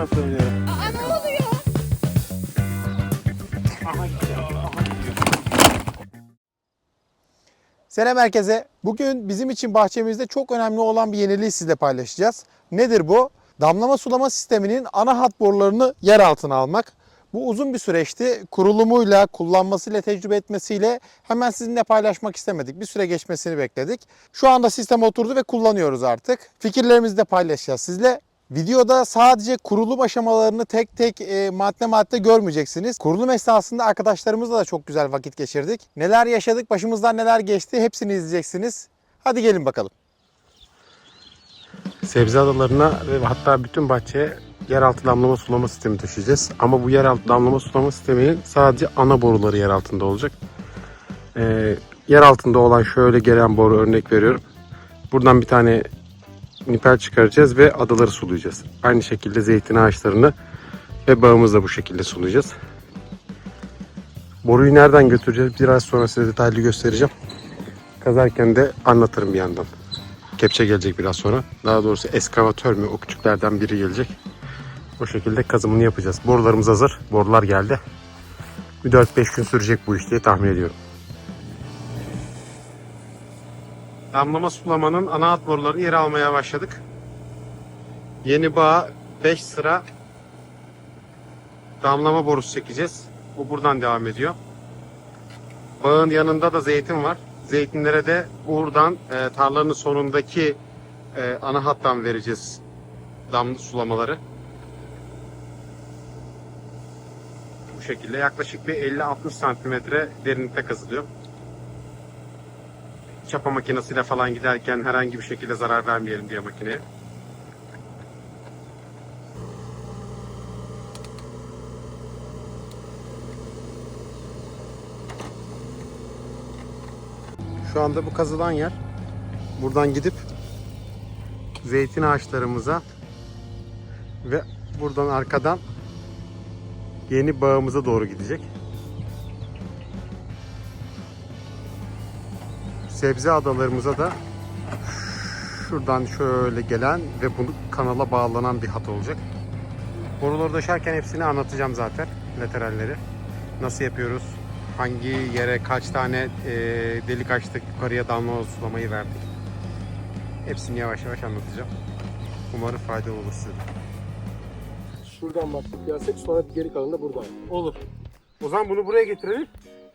yüzden söylüyorum. Aa ne oluyor? Aha gidiyor. Aha gidiyor. Selam herkese. Bugün bizim için bahçemizde çok önemli olan bir yeniliği sizle paylaşacağız. Nedir bu? Damlama sulama sisteminin ana hat borularını yer altına almak. Bu uzun bir süreçti. Kurulumuyla, kullanmasıyla, tecrübe etmesiyle hemen sizinle paylaşmak istemedik. Bir süre geçmesini bekledik. Şu anda sistem oturdu ve kullanıyoruz artık. Fikirlerimizi de paylaşacağız sizle. Videoda sadece kurulum aşamalarını tek tek e, madde madde görmeyeceksiniz. Kurulum esnasında arkadaşlarımızla da çok güzel vakit geçirdik. Neler yaşadık, başımızdan neler geçti hepsini izleyeceksiniz. Hadi gelin bakalım. Sebze adalarına ve hatta bütün bahçeye yeraltı damlama sulama sistemi taşıyacağız. Ama bu yeraltı damlama sulama sisteminin sadece ana boruları yer altında olacak. Ee, yer altında olan şöyle gelen boru örnek veriyorum. Buradan bir tane nipel çıkaracağız ve adaları sulayacağız. Aynı şekilde zeytin ağaçlarını ve bağımızı da bu şekilde sulayacağız. Boruyu nereden götüreceğiz biraz sonra size detaylı göstereceğim. Kazarken de anlatırım bir yandan. Kepçe gelecek biraz sonra. Daha doğrusu eskavatör mü o küçüklerden biri gelecek. O şekilde kazımını yapacağız. Borularımız hazır. Borular geldi. Bir 4-5 gün sürecek bu iş diye tahmin ediyorum. Damlama sulamanın ana hat borularını yere almaya başladık. Yeni bağa 5 sıra damlama borusu çekeceğiz. Bu buradan devam ediyor. Bağın yanında da zeytin var. Zeytinlere de buradan e, tarlanın sonundaki e, ana hattan vereceğiz damla sulamaları. Bu şekilde yaklaşık bir 50-60 santimetre derinlikte kazılıyor. Çapa makinesiyle falan giderken herhangi bir şekilde zarar vermeyelim diye makineye. Şu anda bu kazılan yer. Buradan gidip zeytin ağaçlarımıza ve buradan arkadan yeni bağımıza doğru gidecek. Sebze adalarımıza da şuradan şöyle gelen ve bunu kanala bağlanan bir hat olacak. Boruları döşerken hepsini anlatacağım zaten. Lateralleri. Nasıl yapıyoruz? Hangi yere kaç tane e, delik açtık? Yukarıya damla sulamayı verdik. Hepsini yavaş yavaş anlatacağım. Umarım faydalı olur size. Şuradan baktık gelsek sonra geri kalanı da buradan. Olur. O zaman bunu buraya getirelim.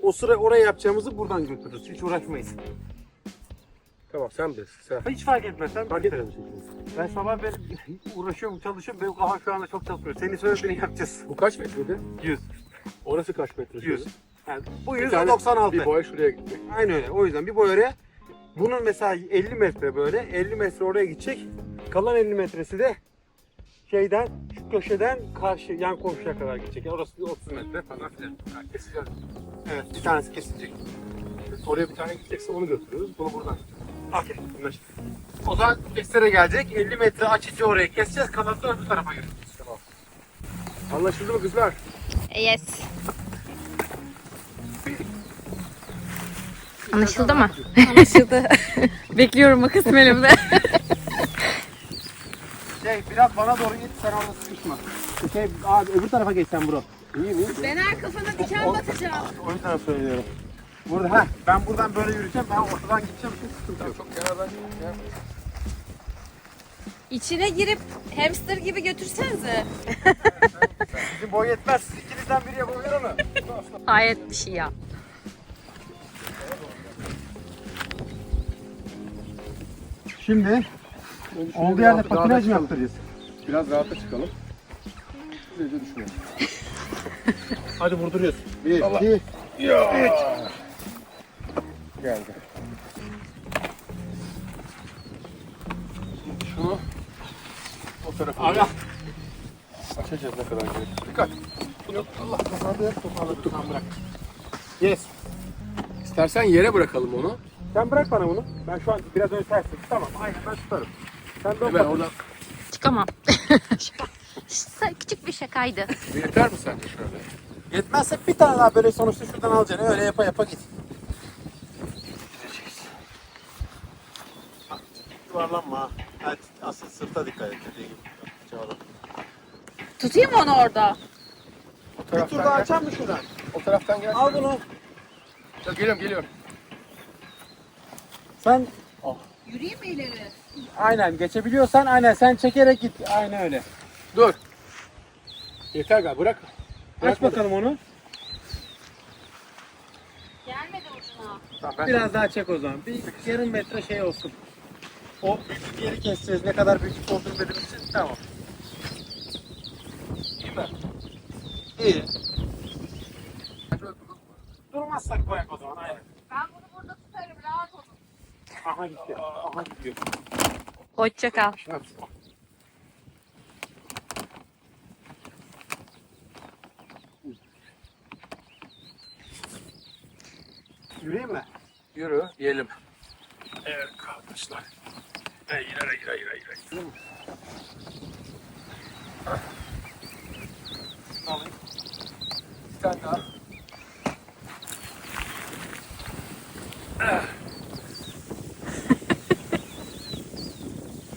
O sıra oraya yapacağımızı buradan götürürüz. Hiç uğraşmayız. Tamam sen bilirsin. Sen. Hiç fark etmez. Sen Fark musun? Ben sabah ben uğraşıyorum, çalışıyorum. Benim kafam şu anda çok çalışmıyor. Senin söylediğini yapacağız. Bu kaç metrede? 100. Orası kaç metre? 100. Yani bu Bir 100 tane 96. Bir boya şuraya gidecek. Aynı öyle. O yüzden bir boy oraya. Bunun mesela 50 metre böyle. 50 metre oraya gidecek. Kalan 50 metresi de şeyden şu köşeden karşı yan komşuya kadar gidecek. Yani orası bir 30 metre falan filan. Yani keseceğiz. Evet bir tanesi kesilecek. Oraya bir tane gidecekse onu götürüyoruz. Bunu buradan. Okey. Anlaştık. O zaman ekstra gelecek. 50 metre açıcı oraya keseceğiz. Kalanını öbür tarafa götüreceğiz. Tamam. Anlaşıldı mı kızlar? Yes. Anlaşıldı mı? Anlaşıldı. Bekliyorum o kısmı elimde. Şey biraz bana doğru git sen orada sıkışma. Şey abi öbür tarafa geç sen bro. İyi mi? ben her kafana diken batacağım. O yüzden söylüyorum. Burada ha ben buradan böyle yürüyeceğim ben ortadan gideceğim çok sıkıntı yok. Çok kenardan yapma. İçine girip hamster gibi götürsenize. Bizim boy yetmez. Siz ikinizden biri yapabilir onu. Hayret bir şey ya. Şimdi olduğu yerde rahat- patinaj mı yaptıracağız? Biraz rahata çıkalım. Böylece düşmeyelim. Hadi vurduruyoruz. Bir, iki, üç. Geldi. Şimdi şunu o tarafa Aga. açacağız ne kadar gerekir. Dikkat. Yok Allah kazandı hep toparladık. Tamam bırak. Yes. İstersen yere bırakalım onu. Sen bırak bana bunu. Ben şu an biraz öne tersim. Tamam aynen ben tutarım. Sen de Hemen oradan. Çıkamam. Küçük bir şakaydı. Yeter mi sence şöyle? Yetmezse bir tane daha böyle sonuçta şuradan alacaksın. Öyle yapa yapa git. Yuvarlanma. ha. Hadi asıl sırta dikkat et. Dediği gibi. Çağla. Tutayım mı onu orada? O Bir taraftan tur daha gel. açar mı şuradan? O taraftan gel. Al bunu. Ya, geliyorum geliyorum. Sen Yürüyeyim mi ileri? Aynen geçebiliyorsan aynen sen çekerek git. Aynen öyle. Dur. Yeter galiba bırak. Aç bakalım onu. Gelmedi ucuna. Tamam, ben Biraz daha çek o zaman. Bir yarım metre şey olsun. O büyük yeri keseceğiz. Ne kadar büyük olduğunu için tamam. İyi mi? İyi. Durmazsak koyak o zaman aynen. Ben bunu burada tutarım rahat olun. Aha gitti. Aha gidiyor. Hoşça kal. Yürüyeyim mi? Yürü yiyelim. Evet kardeşler. Hayır hayır hayır hayır. hayır. Alayım. Bir tane daha.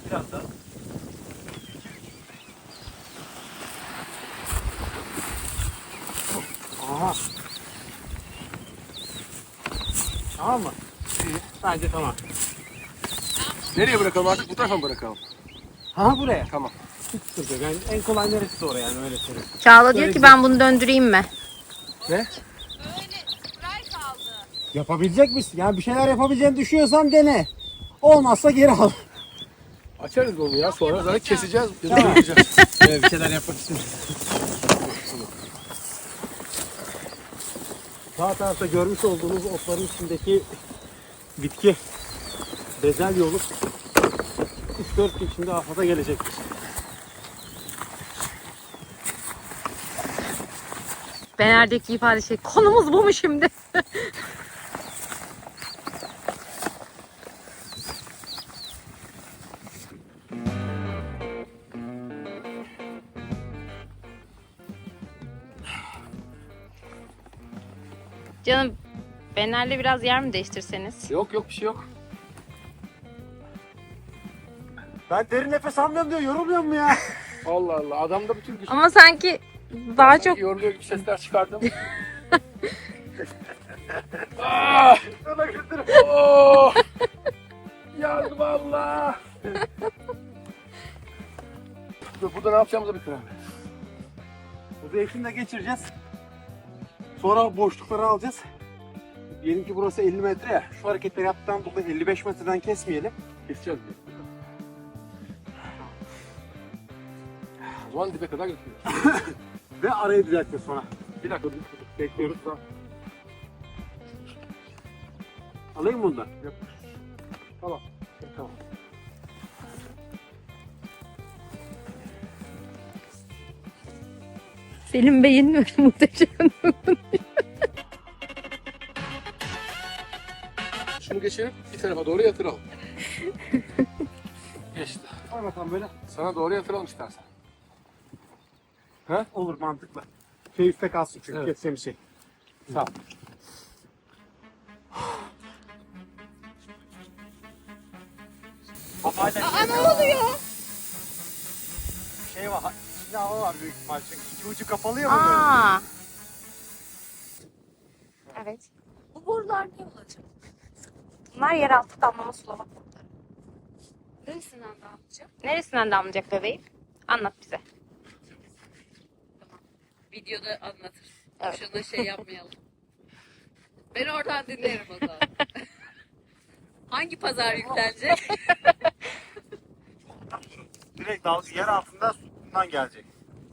Biraz daha. Aha. Tamam mı? İyi. Bence tamam. Nereye bırakalım artık? Bu tarafa mı bırakalım? Ha buraya. Tamam. Hiç sıkıntı yok. Yani en kolay neresi de oraya yani öyle söyleyeyim. Çağla diyor ki ben bunu döndüreyim mi? Ne? Yapabilecek misin? Yani bir şeyler yapabileceğini düşünüyorsan dene. Olmazsa geri al. Açarız onu ya sonra zaten keseceğiz. Tamam. Yapacağız. Evet, bir şeyler yapmak istiyorum. Sağ tarafta görmüş olduğunuz otların içindeki bitki bezel yolu 3-4 gün içinde afata gelecektir. Bener'deki ifade şey konumuz bu mu şimdi? Canım Bener'le biraz yer mi değiştirseniz? Yok yok bir şey yok. Ben derin nefes almıyorum diyor, yorulmuyor mu ya? Allah Allah adamda bütün güç. Ama sanki daha çok Yoruluyor gibi sesler çıkardım. ah! oh! Yardım Allah! Dur burada ne yapacağımızı bitirelim. Bu zeytini de geçireceğiz. Sonra boşlukları alacağız. Diyelim ki burası 50 metre ya. Şu hareketleri yaptıktan dolayı 55 metreden kesmeyelim. Keseceğiz. O zaman dibe kadar götürüyoruz. Ve arayı düzelteceğiz sonra. Bir dakika dur. Bekliyoruz. Alayım mı bundan? Tamam. Tamam. Selim Bey'in muhteşem. Şunu geçirip bir tarafa doğru yatıralım. Geçti. Koy bakalım böyle. Sana doğru yatıralım istersen. Olur mantıklı. Üstte kalsın çünkü Evet. keseceğim şey. Sağ ol. Aa ne oluyor? Şey var. İçinde hava var büyük ihtimal çünkü iki ucu kapalı ya bunların. Aa. Evet. Bu borular ne olacak? Bunlar yeraltı damlama sulama boruları. Neresinden dağıtacağım? Neresinden damlayacak bebeğim? Anlat bize. Videoda anlatırız. Evet. Şurada şey yapmayalım. Ben oradan dinlerim o zaman. Hangi pazar yüklenecek? Direkt dal yer altında bundan gelecek.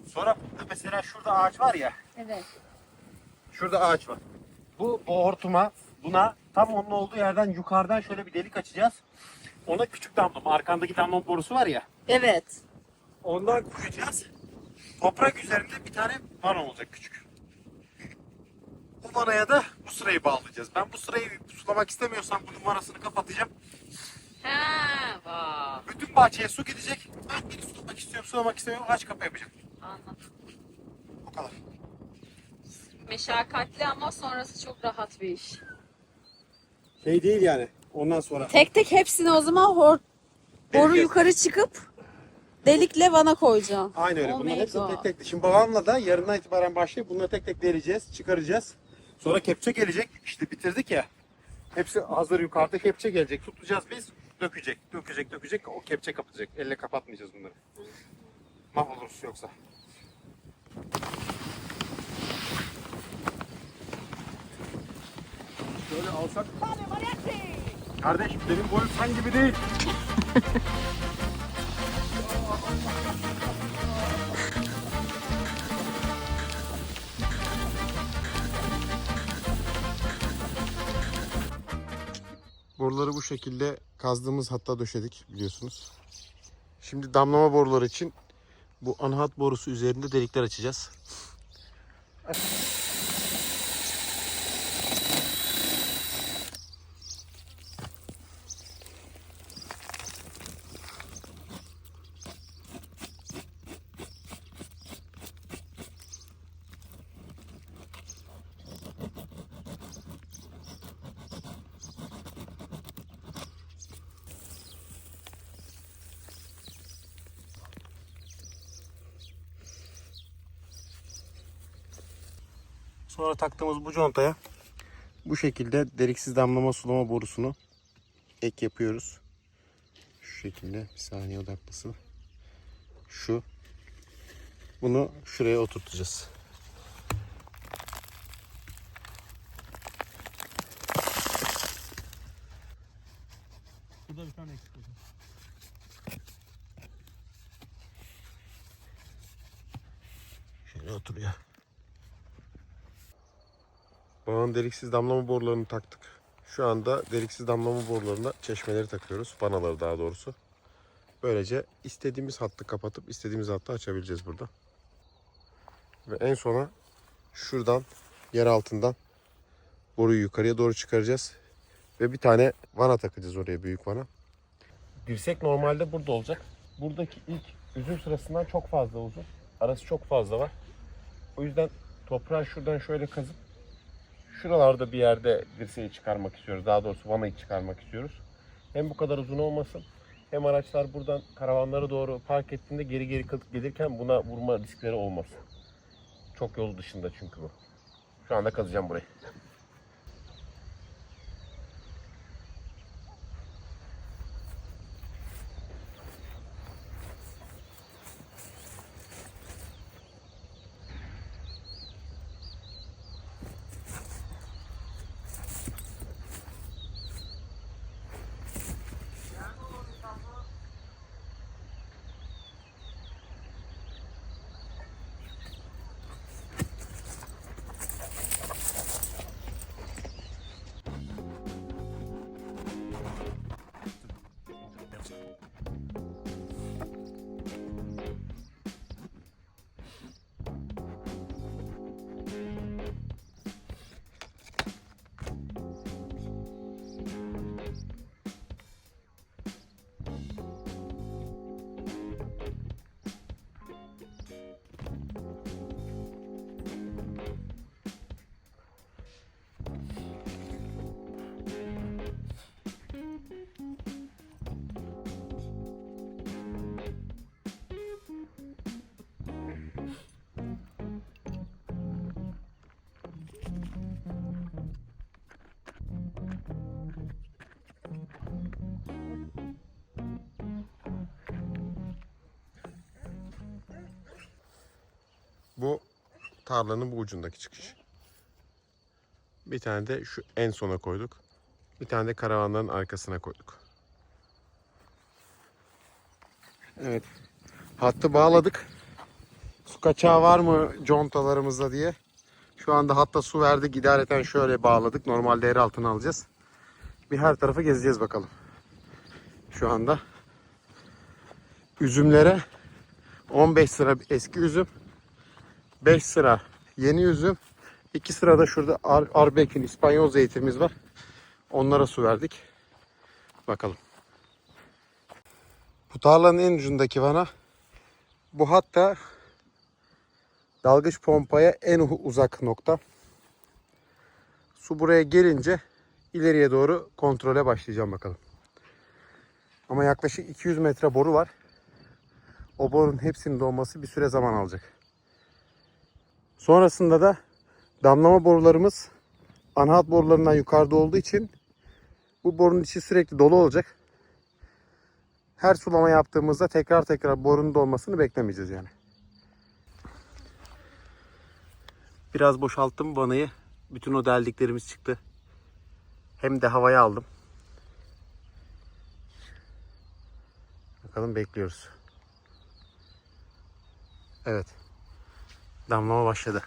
Sonra mesela şurada ağaç var ya. evet. Şurada ağaç var. Bu, bu hortuma buna tam onun olduğu yerden yukarıdan şöyle bir delik açacağız. Ona küçük damlama, arkandaki damlama borusu var ya. Evet. Ondan koyacağız. Toprak üzerinde bir tane vana olacak küçük. Bu vanaya da bu sırayı bağlayacağız. Ben bu sırayı sulamak istemiyorsam bunun vanasını kapatacağım. Ha, vay. Bütün bahçeye su gidecek. Ben bir sulamak istiyorum, sulamak istemiyorum. Aç kapı yapacağım. Anladım. Bu kadar. Meşakkatli ama sonrası çok rahat bir iş. Şey değil yani. Ondan sonra. Tek tek hepsini o zaman hor boru yukarı çıkıp Delikle vana koyacağım. Aynı öyle. Oh Bunların hepsini tek tek. Şimdi babamla da yarından itibaren başlayıp bunları tek tek deleceğiz, çıkaracağız. Sonra kepçe gelecek. İşte bitirdik ya. Hepsi hazır yukarıda kepçe gelecek. Tutacağız biz. Dökecek, dökecek, dökecek. O kepçe kapatacak. Elle kapatmayacağız bunları. Mahvoluruz yoksa. Şöyle alsak. Kardeş benim boyum sen gibi değil. Boruları bu şekilde kazdığımız hatta döşedik biliyorsunuz. Şimdi damlama boruları için bu ana hat borusu üzerinde delikler açacağız. Sonra taktığımız bu contaya bu şekilde deliksiz damlama sulama borusunu ek yapıyoruz. Şu şekilde bir saniye odaklısın. Şu. Bunu şuraya oturtacağız. Burada bir tane eksik hocam. Şöyle oturuyor. Deliksiz damlama borularını taktık. Şu anda deliksiz damlama borularına çeşmeleri takıyoruz. Vanaları daha doğrusu. Böylece istediğimiz hattı kapatıp istediğimiz hattı açabileceğiz burada. Ve en sona şuradan yer altından boruyu yukarıya doğru çıkaracağız. Ve bir tane vana takacağız oraya büyük vana. Dirsek normalde burada olacak. Buradaki ilk üzüm sırasından çok fazla uzun. Arası çok fazla var. O yüzden toprağı şuradan şöyle kazıp şuralarda bir yerde dirseği çıkarmak istiyoruz. Daha doğrusu vanayı çıkarmak istiyoruz. Hem bu kadar uzun olmasın hem araçlar buradan karavanlara doğru park ettiğinde geri geri gelirken buna vurma riskleri olmasın. Çok yol dışında çünkü bu. Şu anda kazacağım burayı. Tarlanın bu ucundaki çıkış. Bir tane de şu en sona koyduk. Bir tane de karavanların arkasına koyduk. Evet. Hattı bağladık. Su kaçağı var mı contalarımızda diye. Şu anda hatta su verdik. İdareten şöyle bağladık. Normalde yer altına alacağız. Bir her tarafı gezeceğiz bakalım. Şu anda. Üzümlere 15 sıra eski üzüm. 5 sıra yeni üzüm. 2 sırada şurada Ar Arbekin İspanyol zeytinimiz var. Onlara su verdik. Bakalım. Bu tarlanın en ucundaki vana. Bu hatta dalgıç pompaya en uzak nokta. Su buraya gelince ileriye doğru kontrole başlayacağım bakalım. Ama yaklaşık 200 metre boru var. o borun hepsinin dolması bir süre zaman alacak. Sonrasında da damlama borularımız ana hat borularından yukarıda olduğu için bu borunun içi sürekli dolu olacak. Her sulama yaptığımızda tekrar tekrar borunun dolmasını beklemeyeceğiz yani. Biraz boşalttım vanayı. Bütün o deldiklerimiz çıktı. Hem de havaya aldım. Bakalım bekliyoruz. Evet. Damlama başladı.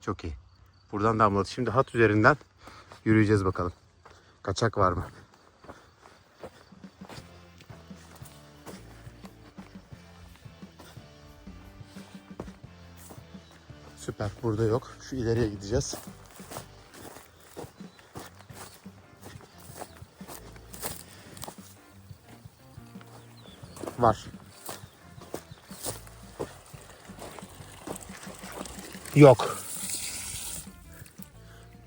Çok iyi. Buradan damladı. Şimdi hat üzerinden yürüyeceğiz bakalım. Kaçak var mı? Süper. Burada yok. Şu ileriye gideceğiz. Var. Yok.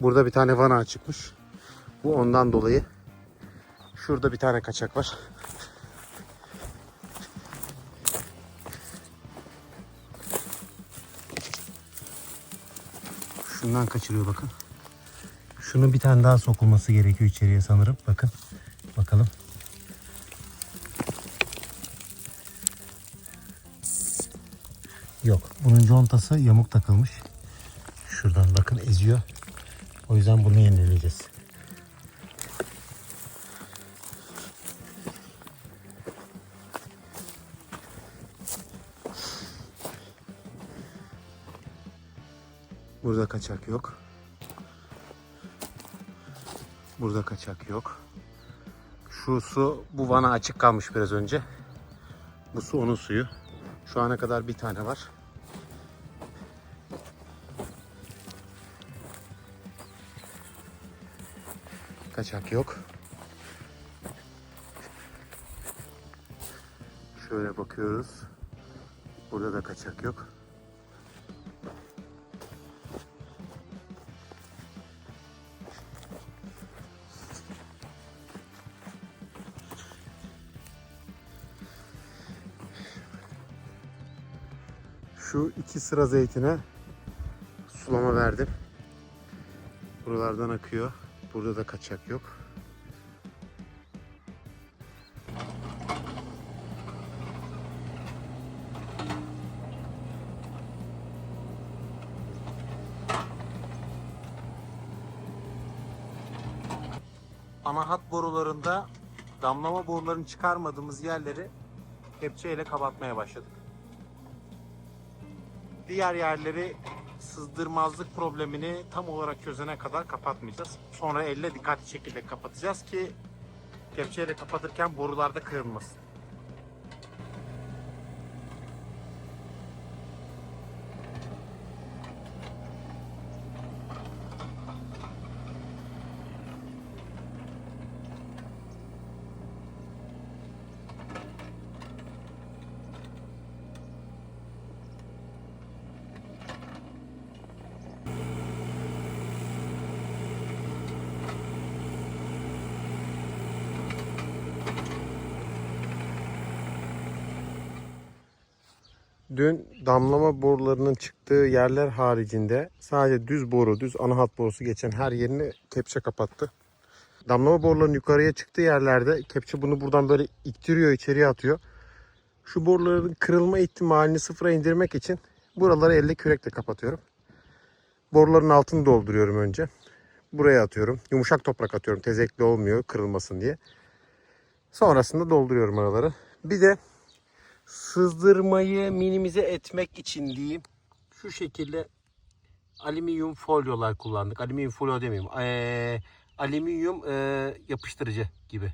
Burada bir tane vana çıkmış. Bu ondan dolayı. Şurada bir tane kaçak var. Şundan kaçırıyor bakın. Şunun bir tane daha sokulması gerekiyor içeriye sanırım. Bakın. Bakalım. Yok. Bunun contası yamuk takılmış. Şuradan bakın eziyor. O yüzden bunu yenileyeceğiz. Burada kaçak yok. Burada kaçak yok. Şu su bu vana açık kalmış biraz önce. Bu su onun suyu. Şu ana kadar bir tane var. Kaçak yok. Şöyle bakıyoruz. Burada da kaçak yok. Şu iki sıra zeytine sulama verdim. Buralardan akıyor. Burada da kaçak yok. Ana hat borularında damlama borularını çıkarmadığımız yerleri kepçeyle kapatmaya başladık. Diğer yerleri sızdırmazlık problemini tam olarak çözene kadar kapatmayacağız. Sonra elle dikkatli şekilde kapatacağız ki kepçeyle kapatırken borularda kırılmasın. Dün damlama borularının çıktığı yerler haricinde sadece düz boru, düz ana hat borusu geçen her yerini kepçe kapattı. Damlama boruların yukarıya çıktığı yerlerde kepçe bunu buradan böyle ittiriyor, içeriye atıyor. Şu boruların kırılma ihtimalini sıfıra indirmek için buraları elle kürekle kapatıyorum. Boruların altını dolduruyorum önce. Buraya atıyorum. Yumuşak toprak atıyorum. Tezekli olmuyor kırılmasın diye. Sonrasında dolduruyorum araları. Bir de sızdırmayı minimize etmek için diyeyim. Şu şekilde alüminyum folyolar kullandık. Alüminyum folyo demeyeyim. Ee, alüminyum e, yapıştırıcı gibi.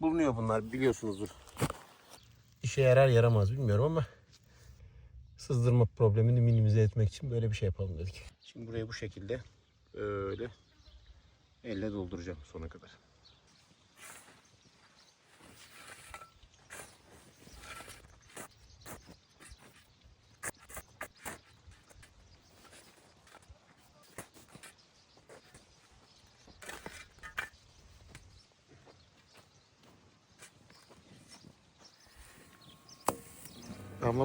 Bulunuyor bunlar biliyorsunuzdur. İşe yarar yaramaz bilmiyorum ama sızdırma problemini minimize etmek için böyle bir şey yapalım dedik. Şimdi buraya bu şekilde böyle elle dolduracağım sona kadar.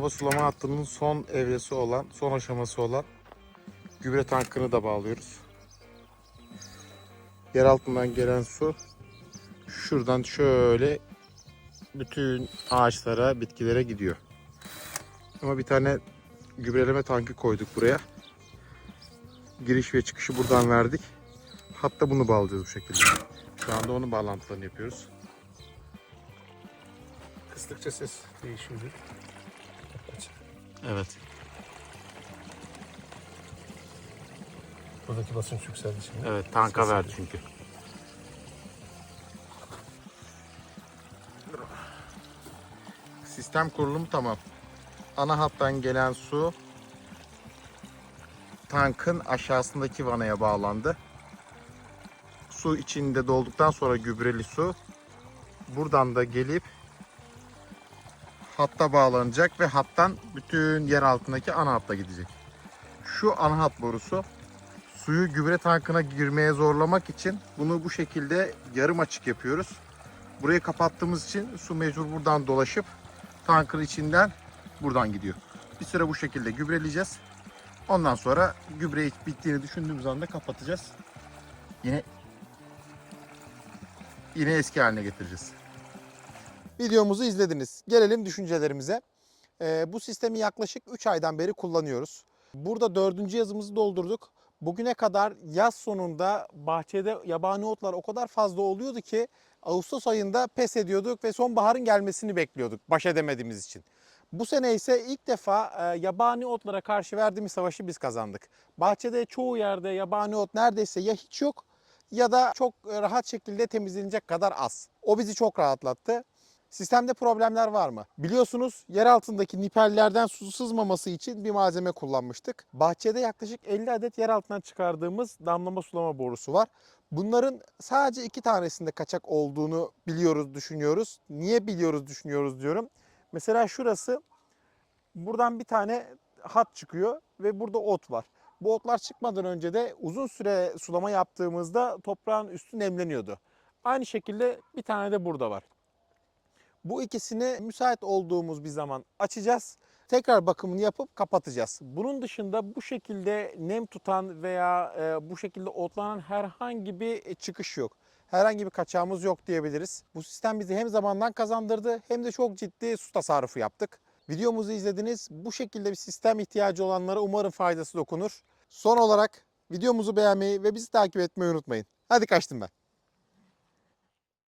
Damlama sulama hattının son evresi olan, son aşaması olan gübre tankını da bağlıyoruz. Yer altından gelen su şuradan şöyle bütün ağaçlara, bitkilere gidiyor. Ama bir tane gübreleme tankı koyduk buraya. Giriş ve çıkışı buradan verdik. Hatta bunu bağlayacağız bu şekilde. Şu anda onun bağlantılarını yapıyoruz. Kıstıkça ses değişiyordu. Evet. Buradaki basınç yükseldi şimdi. Evet tanka Ses verdi çünkü. Sistem kurulumu tamam. Ana hattan gelen su tankın aşağısındaki vanaya bağlandı. Su içinde dolduktan sonra gübreli su buradan da gelip hatta bağlanacak ve hattan bütün yer altındaki ana hatta gidecek. Şu ana hat borusu suyu gübre tankına girmeye zorlamak için bunu bu şekilde yarım açık yapıyoruz. Burayı kapattığımız için su mecbur buradan dolaşıp tankın içinden buradan gidiyor. Bir süre bu şekilde gübreleyeceğiz. Ondan sonra gübre bittiğini düşündüğümüz anda kapatacağız. Yine yine eski haline getireceğiz. Videomuzu izlediniz. Gelelim düşüncelerimize. Ee, bu sistemi yaklaşık 3 aydan beri kullanıyoruz. Burada dördüncü yazımızı doldurduk. Bugüne kadar yaz sonunda bahçede yabani otlar o kadar fazla oluyordu ki Ağustos ayında pes ediyorduk ve sonbaharın gelmesini bekliyorduk baş edemediğimiz için. Bu sene ise ilk defa e, yabani otlara karşı verdiğimiz savaşı biz kazandık. Bahçede çoğu yerde yabani ot neredeyse ya hiç yok ya da çok e, rahat şekilde temizlenecek kadar az. O bizi çok rahatlattı. Sistemde problemler var mı? Biliyorsunuz yer altındaki nipellerden su sızmaması için bir malzeme kullanmıştık. Bahçede yaklaşık 50 adet yer altından çıkardığımız damlama sulama borusu var. Bunların sadece iki tanesinde kaçak olduğunu biliyoruz, düşünüyoruz. Niye biliyoruz, düşünüyoruz diyorum. Mesela şurası buradan bir tane hat çıkıyor ve burada ot var. Bu otlar çıkmadan önce de uzun süre sulama yaptığımızda toprağın üstü nemleniyordu. Aynı şekilde bir tane de burada var. Bu ikisini müsait olduğumuz bir zaman açacağız. Tekrar bakımını yapıp kapatacağız. Bunun dışında bu şekilde nem tutan veya e, bu şekilde otlanan herhangi bir çıkış yok. Herhangi bir kaçağımız yok diyebiliriz. Bu sistem bizi hem zamandan kazandırdı hem de çok ciddi su tasarrufu yaptık. Videomuzu izlediniz. Bu şekilde bir sistem ihtiyacı olanlara umarım faydası dokunur. Son olarak videomuzu beğenmeyi ve bizi takip etmeyi unutmayın. Hadi kaçtım ben.